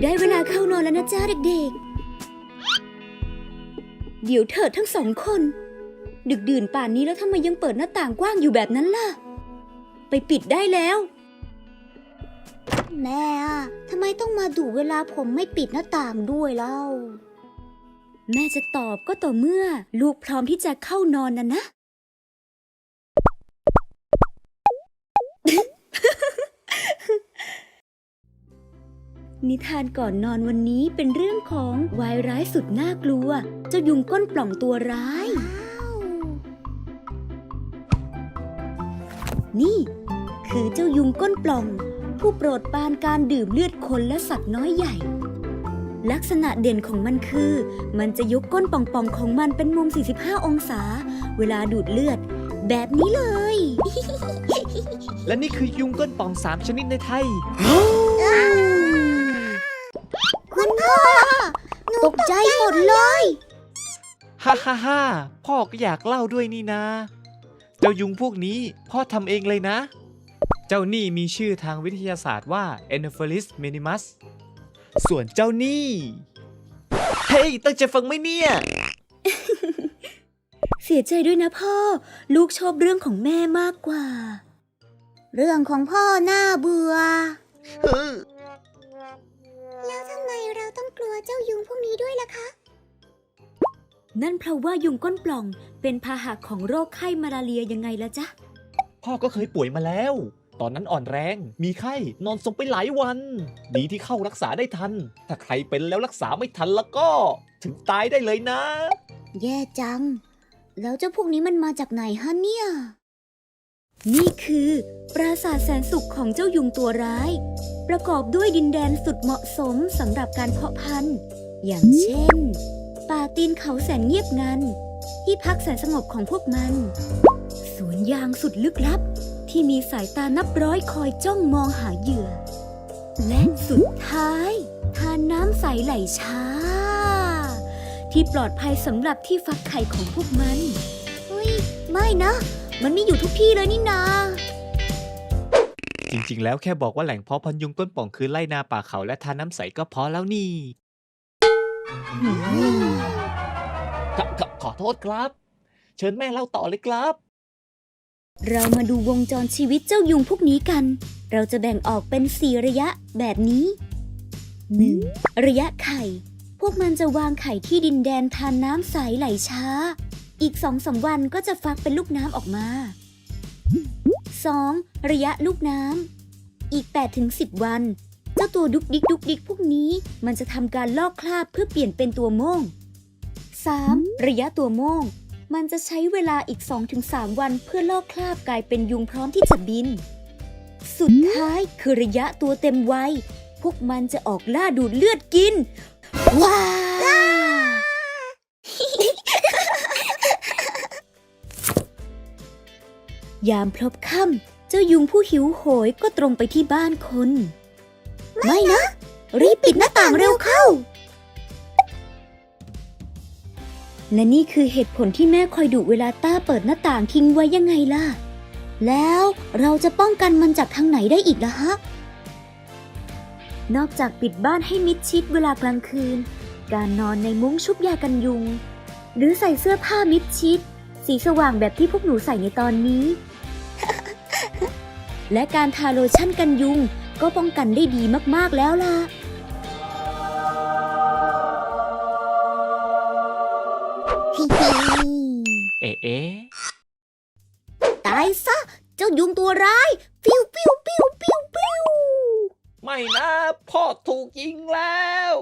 ได้เวลาเข้านอนแล้วนะจ้าเด็กๆ เดี๋ยวเถิดทั้งสองคน ดึกดื่นป่านนี้แล้วทำไมยังเปิดหน้าต่างกว้างอยู่แบบนั้นล่ะ ไปปิดได้แล้ว แม่อะทำไมต้องมาดูเวลาผมไม่ปิดหน้าต่างด้วยเล่า แม่จะตอบก็ต่อเมื่อ ลูกพร้อมที่จะเข้านอนนะนะ นิทานก่อนนอนวันนี้เป็นเรื่องของวายร้ายสุดน่ากลัว เจ้ายุงก้นปล่องตัวร้าย นี่ คือเจ้ายุงก้นปล่อง ผู้โปรดปรานการดื่มเลือดคนและสัตว์น้อยใหญ่ ลักษณะเด่นของมันคือ มันจะยกก้นป่องๆของมันเป็นมุม 45 องศา เวลาดูดเลือด แบบนี้เลย และนี่คือยุงก้นป่องสามชนิดในไทย คุณพ่อ ตก ใจหมดเลย ฮ่าฮ่าฮ่าพ่อก็อยากเล่าด้วยนี่นะ เจ้ายุงพวกนี้พ่อทำเองเลยนะ เจ้านี่มีชื่อทางวิทยาศาสตร์ว่า Anopheles minimus ส่วนเจ้านี่ เฮ้ย ตั้งใจฟังไหมเนี่ย เสียใจด้วยนะพ่อ ลูกชอบเรื่องของแม่มากกว่า เรื่องของพ่อน่าเบื่อแล้ว กลัวเจ้ายุงพวกนี้ด้วยล่ะคะ นั่นเพราะว่ายุงก้นปล่องเป็นพาหะของโรคไข้มาลาเรียยังไงละจ๊ะ พ่อก็เคยป่วยมาแล้ว ตอนนั้นอ่อนแรง มีไข้ นอนสมไปหลายวัน ดีที่เข้ารักษาได้ทัน ถ้าใครเป็นแล้วรักษาไม่ทันแล้วก็ ถึงตายได้เลยนะ แย่จัง แล้วเจ้าพวกนี้มันมาจากไหนฮะเนี่ย นี่คือ ปราสาทแสนสุขของเจ้ายุงตัวร้าย ประกอบด้วยดินแดนสุดเหมาะสมสำหรับการเพาะพันธุ์ อย่างเช่น ป่าตีนเขาแสนเงียบงัน ที่พักแสนสงบของพวกมัน สวนยางสุดลึกลับ ที่มีสายตานับร้อยคอยจ้องมองหาเหยื่อ และสุดท้าย ทานน้ำใสไหลช้า ที่ปลอดภัยสำหรับที่ฟักไข่ของพวกมัน เฮ้ย ไม่นะ มันไม่อยู่ทุกที่เลยนี่นา จริง ๆ แล้วแค่บอกว่าแหล่งเพาะพันธุ์ยุงก้นป่องคือไร่นาป่าเขาและทานน้ำใสก็พอแล้วนี่ ขอขอขอโทษครับ เชิญแม่เล่าต่อเลยครับ เรามาดูวงจรชีวิตเจ้ายุงพวกนี้กัน เราจะแบ่งออกเป็นสี่ระยะแบบนี้ 1. ระยะไข่ พวกมันจะวางไข่ที่ดินแดนทานน้ำใสไหลช้า อีกสองสามวันก็จะฟักเป็นลูกน้ำออกมา 2. ระยะลูกน้ำ อีก8ถึง10 วัน เจ้าตัวดุกดิกดุกดิกพวกนี้มันจะทำการลอกคราบเพื่อเปลี่ยนเป็นตัวโม่ง 3. ระยะตัวโม่ง มันจะใช้เวลาอีก 2-3 วันเพื่อลอกคราบกลายเป็นยุงพร้อมที่จะบิน สุดท้ายคือระยะตัวเต็มวัย พวกมันจะออกล่าดูดเลือดกิน ว้าว ยามพลบค่ำเจ้ายุงผู้หิวโหยก็ตรงไปที่บ้านคน ไม่นะ รีบปิดหน้าต่างเร็วเข้า และนี่คือเหตุผลที่แม่คอยดุเวลาต้าเปิดหน้าต่างทิ้งไว้ยังไงล่ะ แล้วเราจะป้องกันมันจากทางไหนได้อีกล่ะฮะ นอกจากปิดบ้านให้มิดชิดเวลากลางคืน การนอนในมุ้งชุบยากันยุง หรือใส่เสื้อผ้ามิดชิด สีสว่างแบบที่พวกหนูใส่ในตอนนี้ และการทาโลชั่นกันยุง ก็ป้องกันได้ดีมากๆแล้วล่ะ เอ๊ะเอ๊ะตายซะ เจ้ายุงตัวร้ายปิ้วปิ้วปิ้วปิ้วปิ้วไม่นะ พ่อถูกยิงแล้ว